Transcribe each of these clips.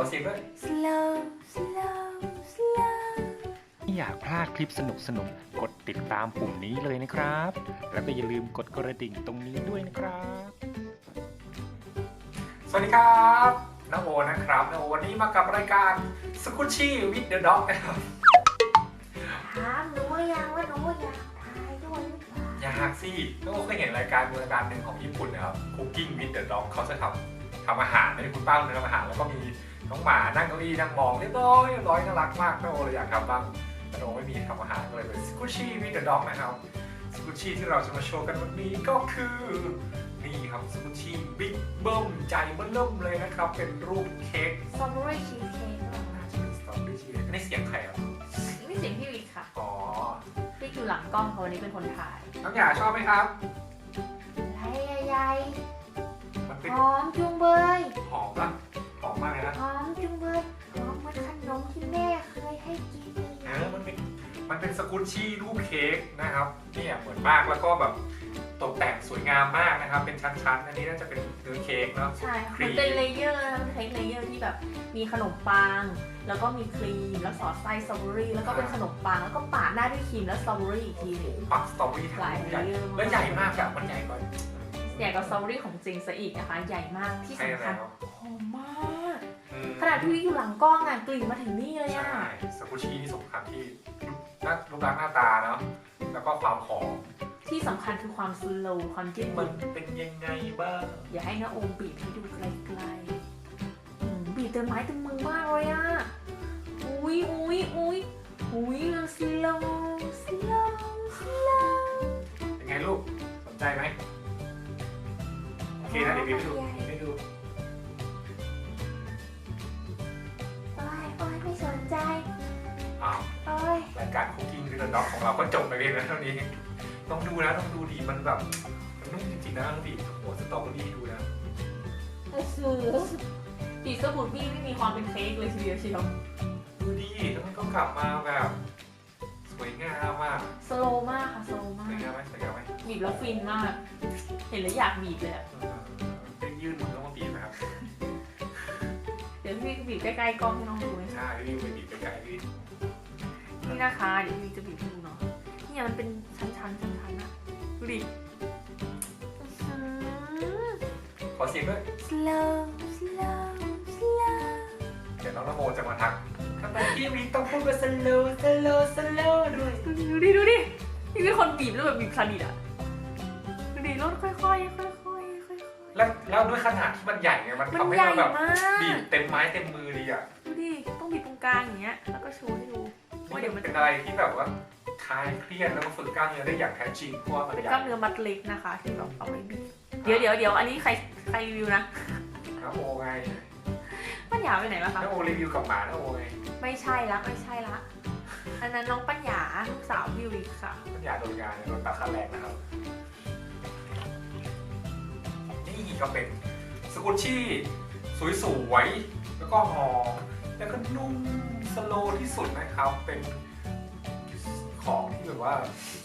อเสียงด้วย slow slow slow ไม่อยากพลาดคลิปสนุกๆกดติดตามปุ่มนี้เลยนะครับ แล้วก็อย่าลืมกดกระดิ่งตรงนี้ด้วยนะครับ สวัสดีครับน้าโอนะครับน้าโอวันนี้มากับรายการสกุชชี่วิดเดอะด็อกนะครับถามหนูหรือยังว่าหนูอยากถ่ายด้วยหรือเปล่าอยากสิน้าโอเคยเห็นรายการรายการหนึ่งของญี่ปุ่นนะครับ Cooking with the Dog เขาจะทำทำอาหารในคุณป้าคนนึงทำอาหารแล้วก็มี น้องหมานั่งเก้าอี้นั่งมองเรียบร้อยเรียบร้อยน่ารักมากน้าโอเลยอยากทำบ้างแต่น้าโอไม่มีทำอาหารก็เลยเป็นสกุชชี่วิดเดอะด็อกนะครับสกุชชี่ที่เราจะมาโชว์กันวันนี้ก็คือนี่ครับสกุชชี่บิ๊กเบิ้มใจเบิ้มเริ่มเลยนะครับ เป็นรูปเค้กสตรอเบอรี่ชีสเค้กน่าจะเป็นสตรอเบอรี่ชีสอันนี้เสียงใครอะนี่เสียงพี่วิกค่ะอ๋อพี่อยู่หลังกล้องเขาวันนี้เป็นคนถ่ายน้องหยาชอบไหมครับไรใหญ่มันๆเป็นหอมจุงเบยหอมปะห อมมากเลยนะหอมจุงเบยหอมเหมือนขนมที่แม่เคยให้กินเลยเออมันเป็นมันเป็นสกุชชี่รูปเค้กนะครับเนี่ยเหมือนมากแล้วก็แบบตกแต่งสวยงามมากนะครับ เป็นชั้นๆ อันนี้น่าจะเป็นเนื้อเค้กเนาะ ใช่ค่ะครีม มันเป็นเลเยอร์นะคะมันเป็นเค้กเลเยอร์ที่แบบมีขนมปัง แล้วก็มีครีม แล้วสอดไส้สตรอเบอรี่ แล้วก็เป็นขนมปัง แล้วก็ปาดหน้าด้วยครีมแล้วสตรอเบอรี่อีกทีหนึงปักสตรอเบอรี่ทั้งหลายลูกใหญ่เลเยอร์แล้วใหญ่มากอะมันใหญ่กว่าใหญ่กว่าสตรอเบอรี่ของจริงซะอีกนะคะ ใหญ่มากที่ใช่สำคัญแล้วหอมมากอืม ขนาดพี่วิกอยู่หลังกล้องอะกลิ่นมาถึงนี่เลยอะ ใช่สกุชชี่นี่สำคัญที่หน้ารูปร่างหน้าตาเนาะแล้วก็ความหอมที่สำคัญคือความสโลว์ความจิ้มมัมันนเป็นยังไงบ้างอย่าให้น้าโอมบีบให้ดูไกลๆอืมบีบเต็มไม้เต็มมือมากเลยอะ อุ้ยอุ้ยอุ้ยอุ้ยมันสโลว์สโลว์สโลว์เป็นไงลูกสนใจไหมโอเคนะเดี๋ยวพี่ไปดูไคุกกิ้งคือด็อกของเราก็จบไปเพียงเท่านี้ต้องดูนะต้องดูดีมันแบบมันนุ่มจริงๆนะต้องบีบหัวสตรอเบอรี่ดูนะโอ้โหบีบสบู่บี้ไม่มีความเป็นเค้กเลยทีเดียวเชียวดูดีแล้วมันก็กลับมาแบบสวยงามมากสโลว์มากค่ะสโลว์มาสวยกงามไหมสวยงามไหมบีบแล้วฟินมาก เห็นแล้วอยากบีบเลยอะเออเป็นยืดมือต้องมาบีบนะครับเดี๋ยวพี่บีบใกล้ๆกล้องให้น้องดูนะใช่พี่ไปบีบไกลๆพี่ นี่นะคะ เดี๋ยวพี่จะบีบให้ดูเนาะเนี่ยมันเป็นชั้นๆชั้นๆอะดูดิอื้อหือขอเสียงด้วย slow slow slow เดี๋ยวน้องนโมจะมาทักทำไมพี่วิต้องพูดว่าสโลว์สโลว์สโลว์ด้วยดูดิดูดินี่เป็นคนบีบแล้วแบบบีบสนิทอะดูดิรถค่อยๆค่อยๆค่อยๆค่อยแล้วแล้วด้วยขนาดที่มันใหญ่ไงมันๆมันทำให้ใหญ่เราแบบมาก บีบเต็มไม้เต็มมือดีอะ ดูดิ ต้องบีบตรงกลางอย่างเงี้ย แล้วก็โชว์ให้ดู ว่าเดี๋ยวมันเป็นอะไรที่แบบว่าคลายเครียดแล้วก็ฝึกกล้ามเนื้อได้อย่างแท้จริงเพราะว่ามันเป็นใหญ่กล้ามเนื้อมัดเล็กนะคะที่เราเอาไว้บีบเดี๋ยวเดี๋ยวเดี๋ยวอันนี้ใครใครรีวิวนะนะโอไงปัญญาไปไหนแล้วคะนะโอรีวิวกับหมานะโอไงไม่ใช่ละไม่ใช่ละอันนั้นน้องปัญญาลูกสาวพี่วิกค่ะมันอยากโดนงานโดนตัดค่าแรงนะครับนี่ก็เป็นสกุชชี่สวยๆแล้วก็หอม แล้วก็นุ่มสโลว์ที่สุดนะครับ เป็นของที่แบบว่า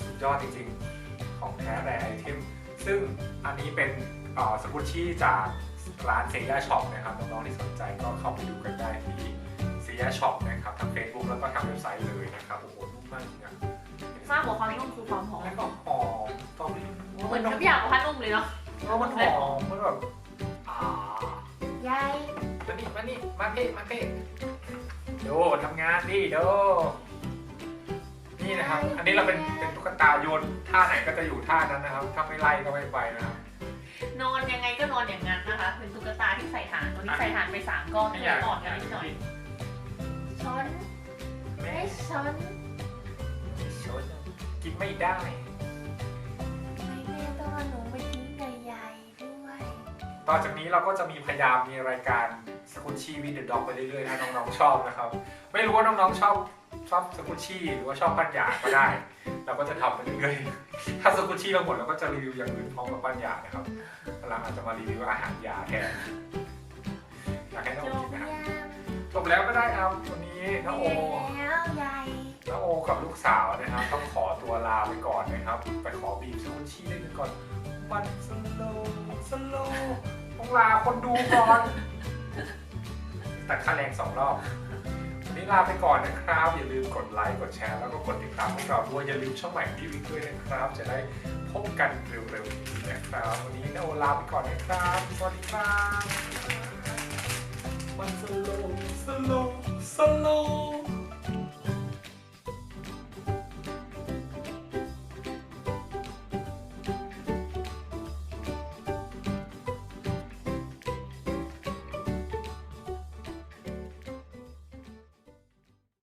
สุดยอดจริงๆ ของแท้แรไอเทมซึ่งอันนี้เป็นเอ่อสกุชชี่จากร้านเซียช็อปนะครับน้องๆที่สนใจก็เข้าไปดูกันได้ที่เซียช็อปนะครับทาง Facebook แล้วก็ทางเว็บไซต์เลยนะครับโอ้โหนุ่มมากจริงอะทราบหัวความนุ่มคือความหอมแล้วก็หอมตอนนี้เหมือนทุกอย่างของพันนุ่มเลยเนาะแล้วมันหอมมันแบบอ่าใหญ่ มานี่มานี่มาเพ่มาเพ่ดูทำงานดิดูนี่นะครับ อันนี้เราเป็นเป็นตุ๊กตาโยนท่าไหนก็จะอยู่ท่านั้นนะครับถ้าไม่ไล่ก็ไม่ไปนะครับนอนยังไงก็นอนอย่างนั้นนะคะ เป็นตุ๊กตาที่ใส่ฐานวันนี้ใส่ฐานไปสามก้อนไม่เลอยากยอ่อนกันนิดหน่อยชนไม่ไม่ชนชดกินไม่ได้ไม่แม่ต้องเอาหนูไปทิ้งใหญ่ๆด้วยต่อจากนี้เราก็จะมีพยายามมีรายการ สกุชชี่วิดเดอด็อกไปเรื่อยๆถ้าน้องๆชอบนะครับ ไม่รู้ว่าน้องๆชอบชอบสกุชชี่หรือว่าชอบปัญญาก็ได้ เราก็จะทำไปเรื่อยๆถ้าสกุชชี่เราหมดเราก็จะรีวิวอย่างอื่นพร้อมกับปัญญานะครับหลังอาจจะมารีวิวอาหารยาแทนอยากให้น้องจโอบกินยันะงจบแล้วก็ได้ครับวันนี้น้องโอแล้วใหญ่น้องโอกับลูกสาวนะครับต้องขอตัวลาไปก่อนนะครับ ไปขอบีบสกุชชี่ได้กันก่อนมันสโลว์สโลว์ต้องลาคนดูก่อน ตัดค่าแรงสองรอบวันนี้ลาไปก่อนนะครับ อย่าลืมกดไลค์กดแชร์แล้วก็กดติดตามพวกเราด้วยอย่าลืมช่องใหม่พี่วิกด้วยนะครับ จะได้พบกันเร็วๆนี้นะครับ วันนี้นาโอลาไปก่อนนะครับสวัสดีครับ